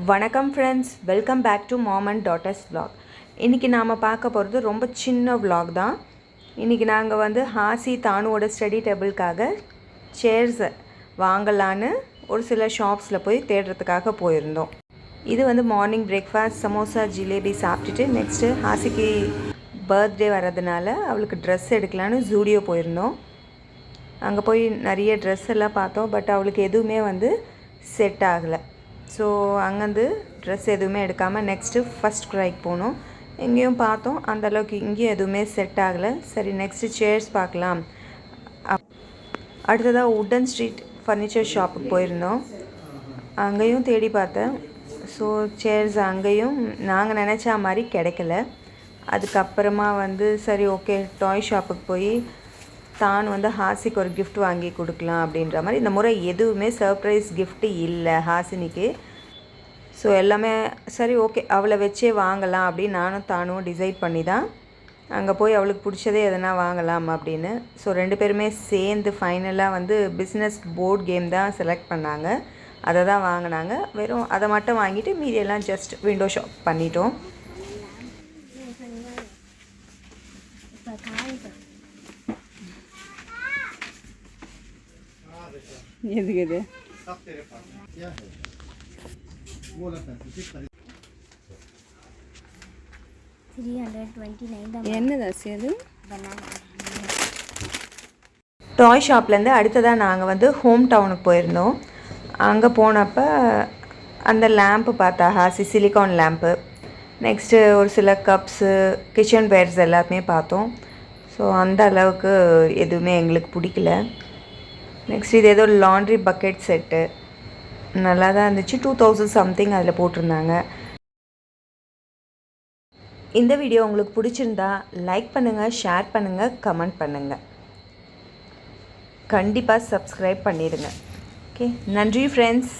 வணக்கம் friends welcome back to mom and daughters vlog. இன்றைக்கி நாம் பார்க்க போகிறது ரொம்ப சின்ன வ்ளாக் தான். இன்றைக்கி நாங்கள் வந்து ஹாசி தானுவோட ஸ்டடி டேபிளுக்காக சேர்ஸை வாங்கலான்னு ஒரு சில ஷாப்ஸில் போய் தேடுறதுக்காக போயிருந்தோம். இது வந்து மார்னிங் பிரேக்ஃபாஸ்ட் சமோசா ஜிலேபி சாப்பிட்டுட்டு நெக்ஸ்ட்டு ஹாசிக்கு பர்த்டே வர்றதுனால அவளுக்கு ட்ரெஸ் எடுக்கலான்னு ஜூடியோ போயிருந்தோம். அங்கே போய் நிறைய ட்ரெஸ் எல்லாம் பார்த்தோம் பட் அவளுக்கு எதுவுமே வந்து செட் ஆகலை. ஸோ அங்கேருந்து ட்ரெஸ் எதுவுமே எடுக்காமல் நெக்ஸ்ட்டு ஃபஸ்ட் க்ரைக்கு போனோம். எங்கேயும் பார்த்தோம். அந்த அளவுக்கு இங்கேயும் எதுவுமே செட் ஆகலை. சரி நெக்ஸ்ட்டு சேர்ஸ் பார்க்கலாம். அடுத்ததாக உட்டன் ஸ்ட்ரீட் ஃபர்னிச்சர் ஷாப்புக்கு போயிருந்தோம். அங்கேயும் தேடி பார்த்தேன். ஸோ சேர்ஸ் அங்கேயும் நாங்கள் நினச்சா மாதிரி கிடைக்கல. அதுக்கப்புறமா வந்து சரி ஓகே டாய் ஷாப்புக்கு போய் தான் வந்து ஹாசிக்கு ஒரு கிஃப்ட் வாங்கி கொடுக்கலாம் அப்படின்ற மாதிரி இந்த முறை எதுவுமே சர்ப்ரைஸ் கிஃப்ட்டு இல்லை ஹாசினிக்கு. ஸோ எல்லாமே சரி ஓகே அவளை வச்சே வாங்கலாம் அப்படின்னு நானும் தானும் டிசைட் பண்ணி தான் அங்கே போய் அவளுக்கு பிடிச்சதே எதனா வாங்கலாம் அப்படின்னு. ஸோ ரெண்டு பேருமே சேர்ந்து ஃபைனலாக வந்து பிஸ்னஸ் போர்ட் கேம் தான் செலக்ட் பண்ணாங்க. அதை தான் வாங்கினாங்க. வெறும் அதை மட்டும் வாங்கிட்டு மீதியெல்லாம் ஜஸ்ட் விண்டோ ஷாப் பண்ணிட்டோம். எதுக்கு இது? த்ரீ ஹண்ட்ரட் டுவெண்ட்டி நைன் தான் என்ன தாசி அது? டாய் ஷாப்லேருந்து அடுத்ததாக நாங்கள் வந்து ஹோம் டவுனுக்கு போயிருந்தோம். அங்கே போனப்போ அந்த லேம்ப்பு பார்த்தா ஹாசி சிலிகான் லேம்ப்பு நெக்ஸ்ட்டு ஒரு சில கப்ஸு கிச்சன் வேர்ஸ் எல்லாமே பார்த்தோம். ஸோ அந்த அளவுக்கு எதுவுமே எங்களுக்கு பிடிக்கல. நெக்ஸ்ட் இது ஏதோ லாண்ட்ரி பக்கெட் செட்டு நல்லா தான் இருந்துச்சு. டூ தௌசண்ட் சம்திங் அதில் போட்டிருந்தாங்க. இந்த வீடியோ உங்களுக்கு பிடிச்சிருந்தா லைக் பண்ணுங்கள் ஷேர் பண்ணுங்கள் கமெண்ட் பண்ணுங்கள் கண்டிப்பாக சப்ஸ்கிரைப் பண்ணிடுங்க. ஓகே நன்றி ஃப்ரெண்ட்ஸ்